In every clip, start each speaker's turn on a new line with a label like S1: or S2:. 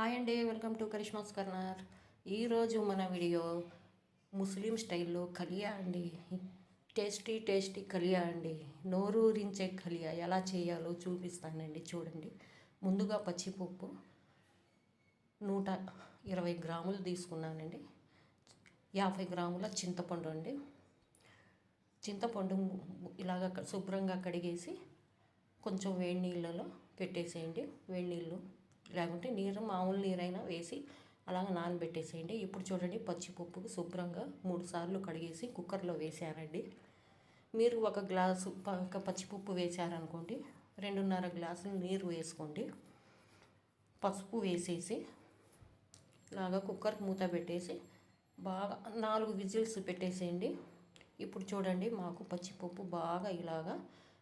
S1: Hi అండి welcome to Karishma's corner. ఈరోజు మన వీడియో ముస్లిం స్టైల్లో కలియా అండి. టేస్టీ టేస్టీ కలియా అండి. నోరూరించే కలియా. ఎలా చేయాలో చూపిస్తానండి చూడండి. ముందుగా పచ్చిపప్పు నూట ఇరవై గ్రాములు తీసుకున్నానండి. యాభై గ్రాముల చింతపండు అండి. చింతపండు ఇలాగ శుభ్రంగా కడిగేసి కొంచెం వేడి నీళ్ళలో పెట్టేసేయండి. వేడి నీళ్ళు లేకుంటే నీరు మామూలు నీరైనా వేసి అలాగ నానబెట్టేసేయండి. ఇప్పుడు చూడండి పచ్చిపప్పుకు శుభ్రంగా మూడు సార్లు కడిగేసి కుక్కర్లో వేసారండి మీరు ఒక గ్లాసు ఒక పచ్చిపప్పు వేసారనుకోండి రెండున్నర గ్లాసులు నీరు వేసుకోండి. పసుపు వేసేసి ఇలాగా కుక్కర్ మూత పెట్టేసి బాగా నాలుగు విజిల్స్ పెట్టేసేయండి. ఇప్పుడు చూడండి మాకు పచ్చిపప్పు బాగా ఇలాగా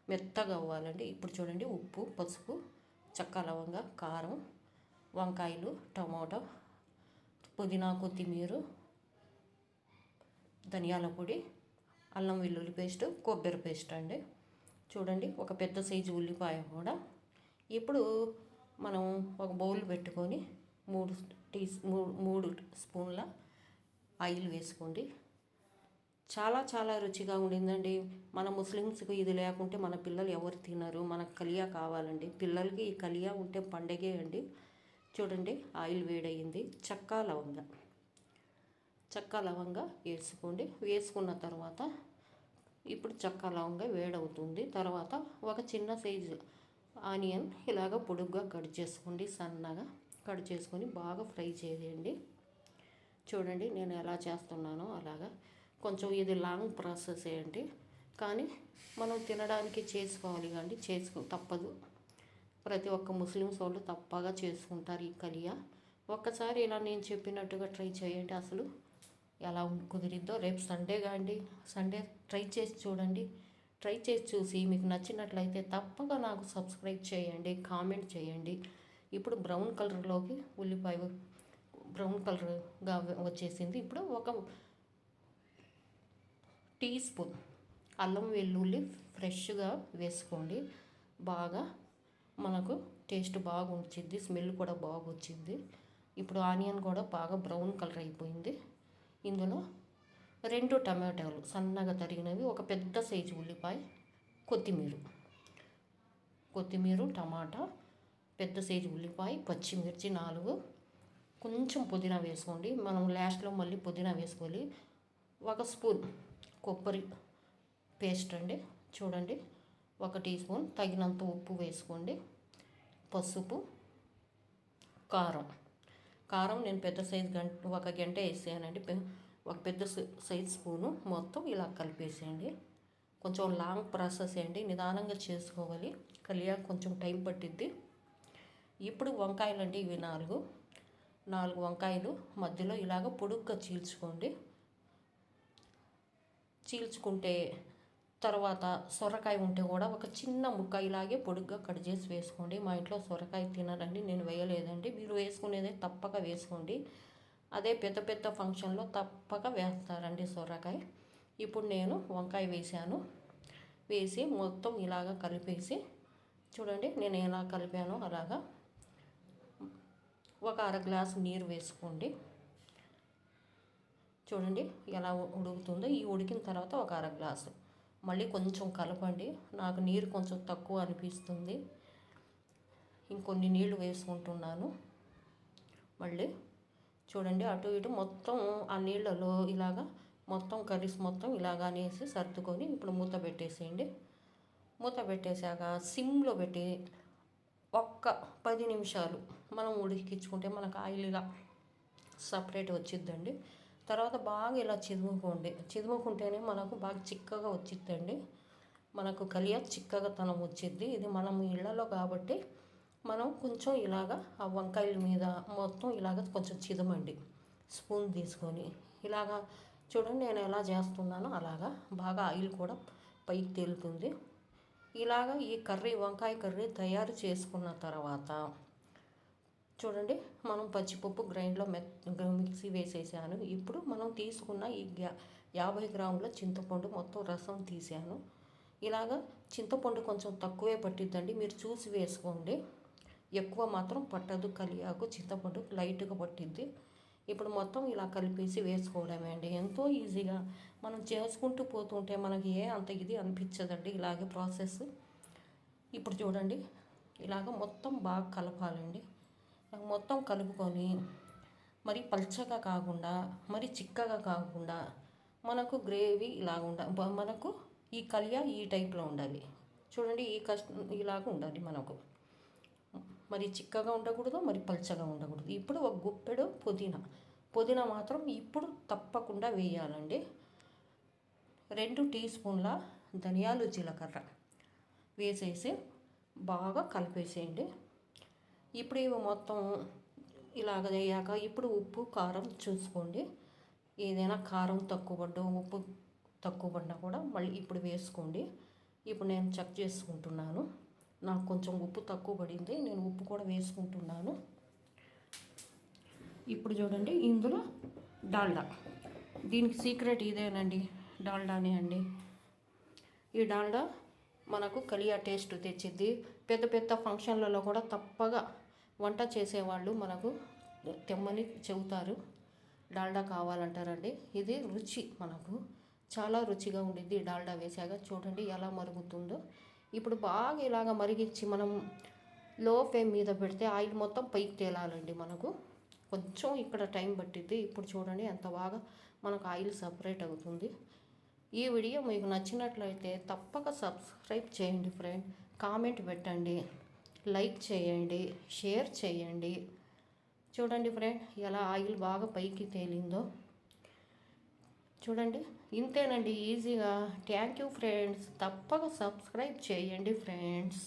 S1: మెత్తగా అవ్వాలండి. ఇప్పుడు చూడండి ఉప్పు పసుపు చక్క లవంగా కారం వంకాయలు టమాటో పుదీనా కొత్తిమీర ధనియాల పొడి అల్లం వెల్లుల్లి పేస్ట్ కొబ్బరి పేస్ట్ అండి. చూడండి ఒక పెద్ద సైజు ఉల్లిపాయ కూడా. ఇప్పుడు మనం ఒక బౌల్ పెట్టుకొని మూడు టీ మూడు స్పూన్ల ఆయిల్ వేసుకోండి. చాలా చాలా రుచిగా ఉండిందండి. మన ముస్లిమ్స్కి ఇది లేకుంటే మన పిల్లలు ఎవరు తినరు. మనకు కలియా కావాలండి. పిల్లలకి ఈ కలియా ఉంటే పండగే అండి. చూడండి ఆయిల్ వేడయింది. చక్కా లవంగ. చక్కా లవంగ వేసుకోండి. వేసుకున్న తర్వాత ఇప్పుడు చక్కా లవంగ వేడవుతుంది. తర్వాత ఒక చిన్న సైజు ఆనియన్ ఇలాగ పొడుగ్గా కట్ చేసుకోండి. సన్నగా కట్ చేసుకొని బాగా ఫ్రై చేయండి. చూడండి నేను ఎలా చేస్తున్నానో అలాగా. కొంచెం ఇది లాంగ్ ప్రాసెస్ ఏంటి కానీ మనం తినడానికి చేసుకోవాలి కానీ చేసుకో తప్పదు. ప్రతి ఒక్క ముస్లిమ్స్ వాళ్ళు తప్పగా చేసుకుంటారు ఈ కలియా. ఒక్కసారి ఇలా నేను చెప్పినట్టుగా ట్రై చేయండి అసలు. ఎలా కుదిరిద్దో రేపు సండే కాండి సండే ట్రై చేసి చూడండి. ట్రై చేసి చూసి మీకు నచ్చినట్లయితే తప్పగా నాకు సబ్స్క్రైబ్ చేయండి కామెంట్ చేయండి. ఇప్పుడు బ్రౌన్ కలర్లోకి ఉల్లిపాయ బ్రౌన్ కలర్గా వచ్చేసింది. ఇప్పుడు ఒక టీ స్పూన్ అల్లం వెల్లుల్లి ఫ్రెష్గా వేసుకోండి. బాగా మనకు టేస్ట్ బాగా వచ్చింది స్మెల్ కూడా బాగా వచ్చింది ఇప్పుడు ఆనియన్ కూడా బాగా బ్రౌన్ కలర్ అయిపోయింది. ఇందులో రెండు టమాటాలు సన్నగా తరిగినవి ఒక పెద్ద సైజు ఉల్లిపాయ కొత్తిమీర. కొత్తిమీర టమాటా పెద్ద సైజు ఉల్లిపాయ పచ్చిమిర్చి నాలుగు. కొంచెం పుదీనా వేసుకోండి. మనం లాస్ట్లో మళ్ళీ పుదీనా వేసుకోవాలి. ఒక స్పూన్ కొబ్బరి పేస్ట్ అండి చూడండి. ఒక టీ స్పూన్ తగినంత ఉప్పు వేసుకోండి. పసుపు కారం. కారం నేను పెద్ద సైజు గంట ఒక గంట వేసానండి. ఒక పెద్ద సైజ్ స్పూను మొత్తం ఇలా కలిపేసేయండి. కొంచెం లాంగ్ ప్రాసెస్ అండి. నిదానంగా చేసుకోవాలి. కలియా కొంచెం టైం పట్టిద్ది. ఇప్పుడు వంకాయలు అంటే ఇవి నాలుగు. నాలుగు వంకాయలు మధ్యలో ఇలాగ పొడుగ్గా చీల్చుకోండి. చీల్చుకుంటే తర్వాత సొరకాయ ఉంటే కూడా ఒక చిన్న ముక్క ఇలాగే పొడుగ్గా కట్ చేసి వేసుకోండి. మా ఇంట్లో సొరకాయ తినరండి నేను వేయలేదండి. మీరు వేసుకునేదే తప్పక వేసుకోండి. అదే పెద్ద పెద్ద ఫంక్షన్లో తప్పక వేస్తారండి సొరకాయ. ఇప్పుడు నేను వంకాయ వేసాను. వేసి మొత్తం ఇలాగ కలిపేసి చూడండి నేను ఎలా కలిపానో అలాగా ఒక అర గ్లాస్ నీరు వేసుకోండి. చూడండి ఎలా ఉడుకుతుందో. ఈ ఉడికిన తర్వాత ఒక అర గ్లాసు. మళ్ళీ కొంచెం కలపండి. నాకు నీరు కొంచెం తక్కువ అనిపిస్తుంది. ఇంకొన్ని నీళ్ళు వేసుకుంటున్నాను. మళ్ళీ చూడండి అటు ఇటు మొత్తం ఆ నీళ్ళలో ఇలాగా మొత్తం కర్రీస్ మొత్తం ఇలాగా అనేసి సర్దుకొని ఇప్పుడు మూత పెట్టేసేయండి. మూత పెట్టేశాక సిమ్లో పెట్టి ఒక్క పది నిమిషాలు మనం ఉడికించుకుంటే మనకు ఆయిల్గా సపరేట్ వచ్చిద్దండి. తర్వాత బాగా ఇలా చిదుముకోండి. చిదుముకుంటేనే మనకు బాగా చిక్కగా వచ్చిద్దండి. మనకు కలియ చిక్కగా తనం వచ్చిద్ది. ఇది మనం ఇళ్ళలో కాబట్టి మనం కొంచెం ఇలాగా ఆ వంకాయల మీద మొత్తం ఇలాగ కొంచెం చిదమండి. స్పూన్ తీసుకొని ఇలాగా చూడండి నేను ఎలా చేస్తున్నానో అలాగా బాగా ఆయిల్ కూడా పైకి తేలుతుంది. ఇలాగా ఈ కర్రీ వంకాయ కర్రీ తయారు చేసుకున్న తర్వాత చూడండి మనం పచ్చిపప్పు గ్రైండ్లో మెత్ మిక్సీ వేసేసాను. ఇప్పుడు మనం తీసుకున్న ఈ యాభై గ్రాముల చింతపండు మొత్తం రసం తీసాను. ఇలాగా చింతపండు కొంచెం తక్కువే పట్టిద్దండి. మీరు చూసి వేసుకోండి. ఎక్కువ మాత్రం పట్టదు. కలియాకు చింతపండు లైట్గా పట్టిద్ది. ఇప్పుడు మొత్తం ఇలా కలిపేసి వేసుకోవడమే అండి. ఎంతో ఈజీగా మనం చేసుకుంటూ పోతుంటే మనకి ఏ అంత ఇది అనిపించదండి. ఇలాగే ప్రాసెస్. ఇప్పుడు చూడండి ఇలాగ మొత్తం బాగా కలపాలండి. మొత్తం కలుపుకొని మరి పల్చగా కాకుండా మరి చిక్కగా కాకుండా మనకు గ్రేవీ ఇలా ఉండ మనకు ఈ కలియా ఈ టైప్లో ఉండాలి. చూడండి ఈ కష్ట ఇలాగ ఉండాలి మనకు. మరి చిక్కగా ఉండకూడదు మరి పల్చగా ఉండకూడదు. ఇప్పుడు ఒక గుప్పెడు పుదీనా. పుదీనా మాత్రం ఇప్పుడు తప్పకుండా వేయాలండి. రెండు టీ స్పూన్ల ధనియాలు జీలకర్ర వేసేసి బాగా కలిపేసేయండి. ఇప్పుడు ఇవి మొత్తం ఇలాగ అయ్యాక ఇప్పుడు ఉప్పు కారం చూసుకోండి. ఏదైనా కారం తక్కువ పడ్డా ఉప్పు తక్కువ పడినా కూడా మళ్ళీ ఇప్పుడు వేసుకోండి. ఇప్పుడు నేను చెక్ చేసుకుంటున్నాను. నాకు కొంచెం ఉప్పు తక్కువ పడింది నేను ఉప్పు కూడా వేసుకుంటున్నాను. ఇప్పుడు చూడండి ఇందులో డాల్డా. దీనికి సీక్రెట్ ఇదేనండి డాల్డానే అండి. ఈ డాల్డా మనకు కలియా టేస్ట్ తెచ్చిద్ది. పెద్ద పెద్ద ఫంక్షన్లలో కూడా తప్పగా వంట చేసేవాళ్ళు మనకు తెమ్మని చెబుతారు. డాల్డా కావాలంటారండి. ఇది రుచి మనకు చాలా రుచిగా ఉండిద్ది. డాల్డా వేసాక చూడండి ఎలా మరుగుతుందో. ఇప్పుడు బాగా ఇలాగ మరిగించి మనం లో ఫ్లేమ్ మీద పెడితే ఆయిల్ మొత్తం పైకి తేలాలండి మనకు. కొంచెం ఇక్కడ టైం పట్టిద్ది. ఇప్పుడు చూడండి ఎంత బాగా మనకు ఆయిల్ సపరేట్ అవుతుంది. ఈ వీడియో మీకు నచ్చినట్లయితే తప్పక సబ్స్క్రైబ్ చేయండి ఫ్రెండ్. కామెంట్ పెట్టండి. లైక్ చేయండి షేర్ చేయండి. చూడండి ఫ్రెండ్ ఎలా ఆయిల్ బాగా పైకి తేలిందో. చూడండి ఇంతేనండి ఈజీగా. Thank you friends. తప్పక సబ్స్క్రైబ్ చేయండి ఫ్రెండ్స్.